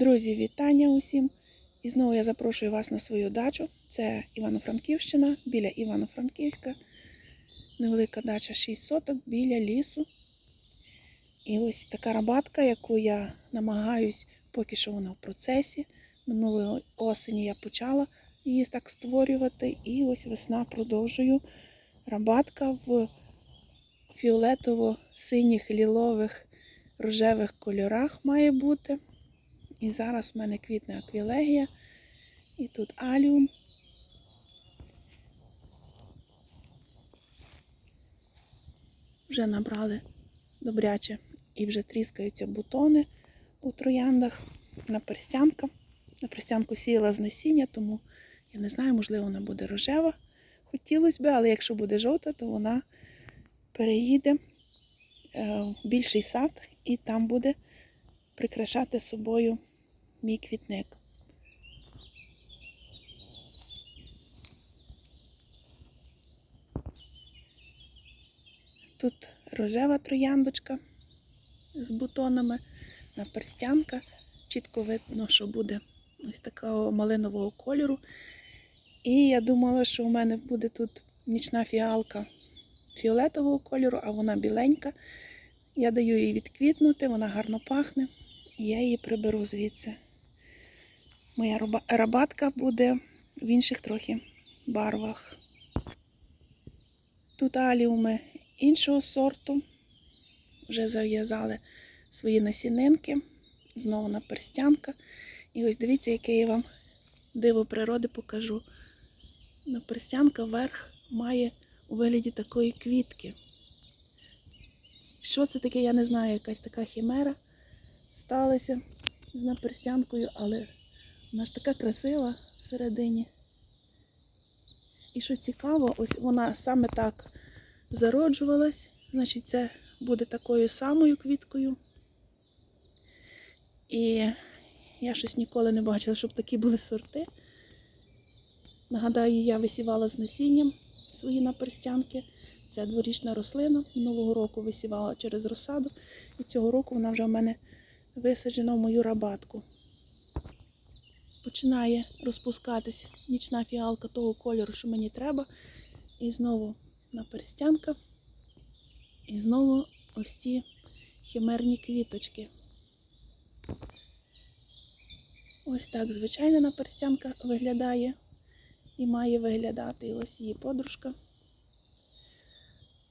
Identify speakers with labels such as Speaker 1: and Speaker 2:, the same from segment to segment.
Speaker 1: Друзі, вітання усім! І знову я запрошую вас на свою дачу. Це Івано-Франківщина, біля Івано-Франківська. Невелика дача 6 соток біля лісу. І ось така рабатка, яку я намагаюсь, поки що вона в процесі. Минулої осені я почала її так створювати. І ось весна продовжую. Рабатка в фіолетово-синіх, лілових, рожевих кольорах має бути. І зараз в мене квітне аквілегія. І тут аліум. Вже набрали добряче і вже тріскаються бутони у трояндах на перстянка. На перстянку сіяла з насіння, тому я не знаю, можливо, вона буде рожева. Хотілося б, але якщо буде жовта, то вона переїде е, в більший сад і там буде прикрашати собою мій квітник. Тут рожева трояндочка з бутонами, наперстянка. Чітко видно, що буде ось такого малинового кольору. І я думала, що у мене буде тут нічна фіалка фіолетового кольору, а вона біленька. Я даю їй відквітнути, вона гарно пахне. І я її приберу звідси. Моя рабатка буде в інших трохи барвах. Тут аліуми іншого сорту. Вже зав'язали свої насінинки. Знову на перстянка. І ось дивіться, яке я вам диво природи покажу. Наперстянка вверх має у вигляді такої квітки. Що це таке, я не знаю, якась така хімера сталася з наперстянкою, але вона ж така красива всередині. І що цікаво, ось вона саме так зароджувалась, значить, це буде такою самою квіткою. І я щось ніколи не бачила, щоб такі були сорти. Нагадаю, я висівала з насінням свої наперстянки. Це дворічна рослина. Минулого року висівала через розсаду. І цього року вона вже в мене висаджена в мою рабатку. Починає розпускатись нічна фіалка того кольору, що мені треба. І знову наперстянка. І знову ось ці химерні квіточки. Ось так звичайна наперстянка виглядає і має виглядати. І ось її подружка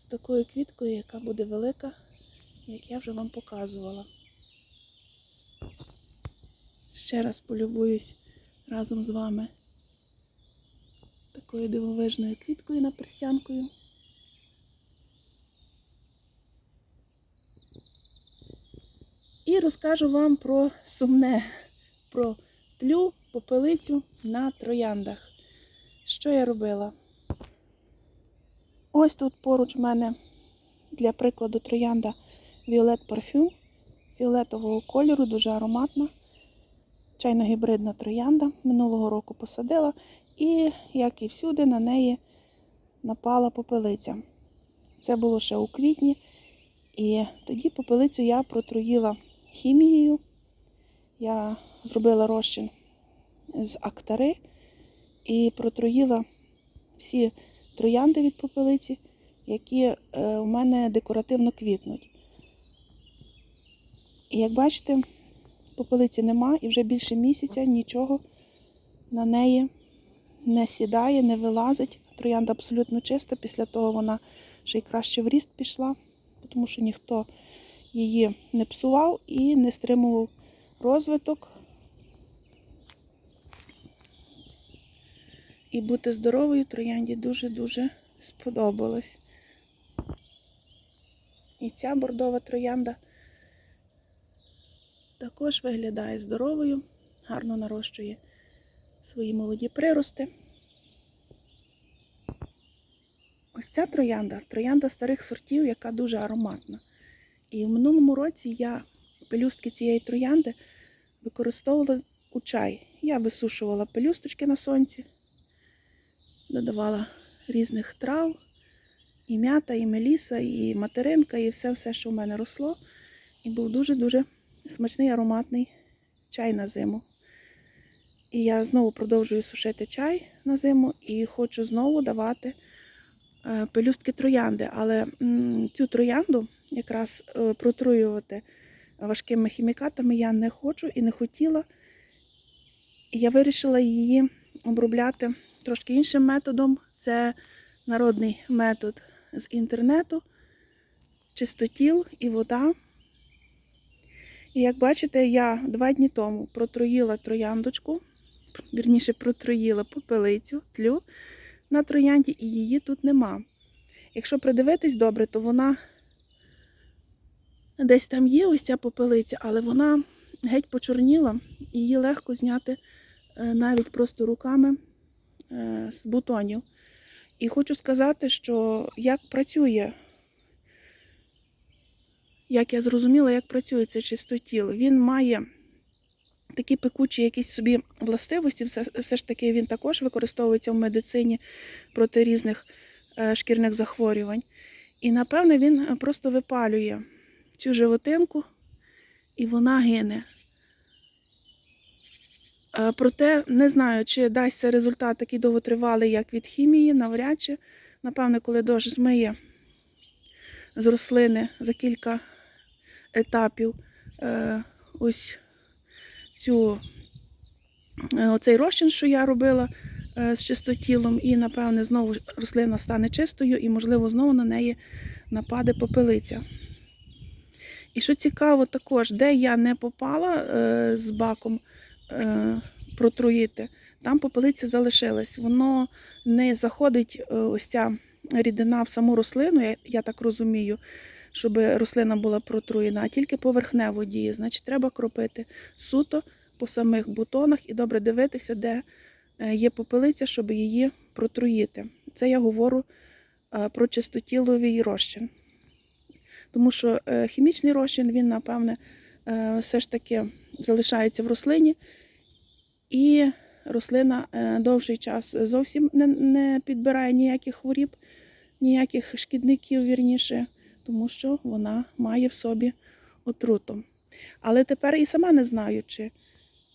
Speaker 1: з такою квіткою, яка буде велика, як я вже вам показувала. Ще раз полюбуюсь разом з вами такою дивовижною квіткою наперстянкою. І розкажу вам про сумне, про тлю, попелицю на трояндах. Що я робила? Ось тут поруч в мене для прикладу троянда Violet Parfum фіолетового кольору, дуже ароматна. Чайно-гібридна троянда. Минулого року посадила, і, як і всюди, на неї напала попелиця. Це було ще у квітні. І тоді попелицю я протруїла хімією. Я зробила розчин з актари і протруїла всі троянди від попелиці, які е, у мене декоративно квітнуть. І як бачите, попелиці нема і вже більше місяця нічого на неї не сідає, не вилазить. Троянда абсолютно чиста, після того вона ще й краще в ріст пішла, тому що ніхто її не псував і не стримував розвиток. І бути здоровою троянді дуже-дуже сподобалось. І ця бордова троянда також виглядає здоровою, гарно нарощує свої молоді прирости. Ось ця троянда троянда старих сортів, яка дуже ароматна. І в минулому році я пелюстки цієї троянди використовувала у чай. Я висушувала пелюсточки на сонці, додавала різних трав, і м'ята, і меліса, і материнка, і все-все, що в мене росло. І був дуже-дуже смачний ароматний чай на зиму. І я знову продовжую сушити чай на зиму і хочу знову давати е, пелюстки троянди. Але цю троянду якраз е, протруювати важкими хімікатами я не хочу і не хотіла. Я вирішила її обробляти трошки іншим методом. Це народний метод з інтернету, чистотіл і вода. І як бачите, я два дні тому протруїла трояндочку, вірніше протруїла попелицю, тлю на троянді, і її тут нема. Якщо придивитись добре, то вона десь там є ось ця попелиця, але вона геть почорніла, її легко зняти е, навіть просто руками е, з бутонів. І хочу сказати, що як працює, як я зрозуміла, як працює цей чистотіл. Він має такі пекучі якісь собі властивості, все, все ж таки він також використовується в медицині проти різних е, шкірних захворювань. І напевне він е, просто випалює цю животинку, і вона гине. Е, Проте не знаю, чи дасть це результат такий довготривалий, як від хімії, навряд чи. Напевне, коли дощ змиє з рослини за кілька етапів е, ось цю, е, оцей розчин, що я робила е, з чистотілом, і, напевне, знову рослина стане чистою, і, можливо, знову на неї нападе попелиця. І що цікаво, також, де я не попала з баком протруїти, там попелиця залишилась. Воно не заходить ось ця рідина в саму рослину, я так розумію, щоб рослина була протруєна, а тільки поверхнево діє. Значить, треба кропити суто по самих бутонах і добре дивитися, де е, є попелиця, щоб її протруїти. Це я говорю е, про чистотіловий розчин. Тому що е, хімічний розчин, він, напевне, все ж таки залишається в рослині, і рослина довший час зовсім не підбирає ніяких хворіб, ніяких шкідників, вірніше, тому що вона має в собі отруту. Але тепер і сама не знаю, чи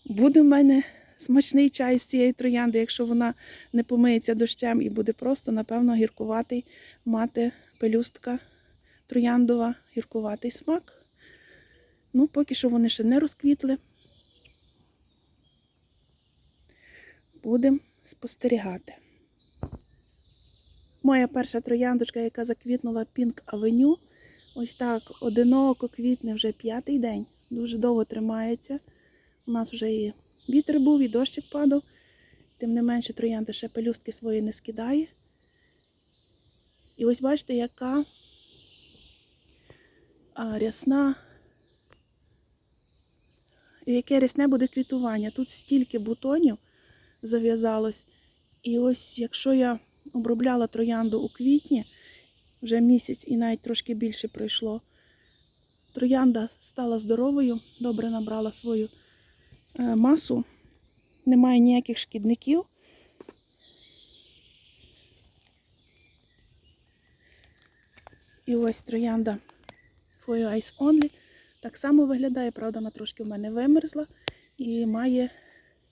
Speaker 1: буде в мене смачний чай з цієї троянди, якщо вона не помиється дощем і буде просто, напевно, гіркуватий мати пелюстка трояндова, гіркуватий смак. Ну, поки що вони ще не розквітли. Будемо спостерігати. Моя перша трояндочка, яка заквітнула Pink Avenue, ось так одиноко квітне вже п'ятий день. Дуже довго тримається. У нас вже і вітер був, і дощик падав. Тим не менше, троянда ще пелюстки свої не скидає. І ось бачите, яка рясна. Яке рясне буде квітування. Тут стільки бутонів зав'язалось. І ось якщо я обробляла троянду у квітні, вже місяць і навіть трошки більше пройшло, троянда стала здоровою, добре набрала свою е, масу, немає ніяких шкідників. І ось троянда For Your Eyes Only так само виглядає, правда, вона трошки в мене вимерзла і має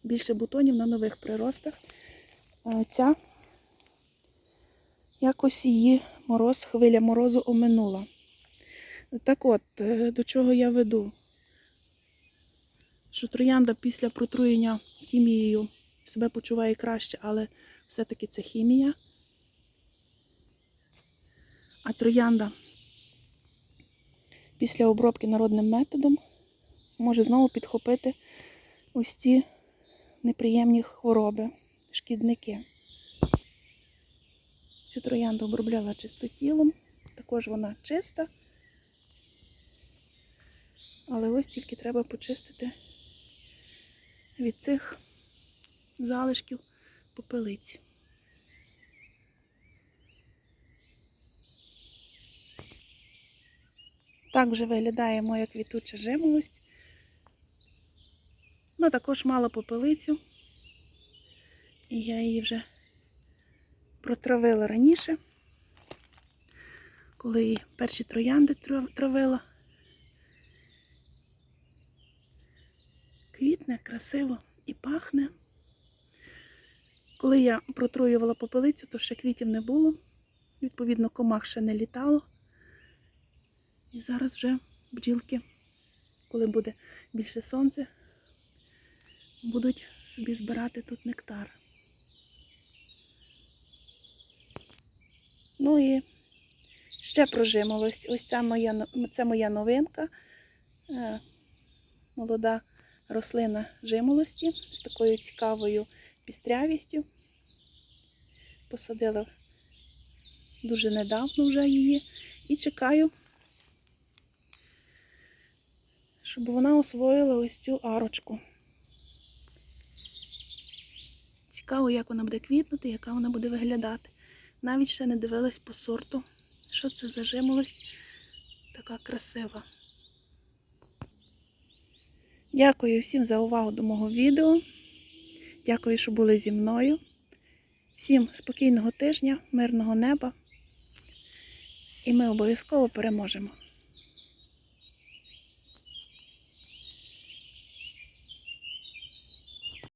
Speaker 1: більше бутонів на нових приростах. Ця якось її мороз, хвиля морозу оминула. Так от, е, до чого я веду? Що троянда після протруєння хімією себе почуває краще, але все-таки це хімія. А троянда після обробки народним методом може знову підхопити ось ці неприємні хвороби, шкідники. Цю троянду обробляла чистотілом, також вона чиста. Але ось тільки треба почистити від цих залишків попелиці. Так вже виглядає моя квітуча жимолость. Вона також мала попелицю. І я її вже протравила раніше, коли перші троянди травила. квітне, красиво і пахне. Коли я протруювала попелицю, то ще квітів не було. Відповідно, комах ще не літало. І зараз вже бджілки, коли буде більше сонця, будуть собі збирати тут нектар. Ну і ще про жимолость. Ось ця моя, це моя новинка. Е, Молода рослина жимолості з такою цікавою пістрявістю. Посадила дуже недавно вже її і чекаю, щоб вона освоїла ось цю арочку. Цікаво, як вона буде квітнути, яка вона буде виглядати. Навіть ще не дивилась по сорту, що це за жимолость така красива. Дякую всім за увагу до мого відео. Дякую, що були зі мною. Всім спокійного тижня, мирного неба. І ми обов'язково переможемо.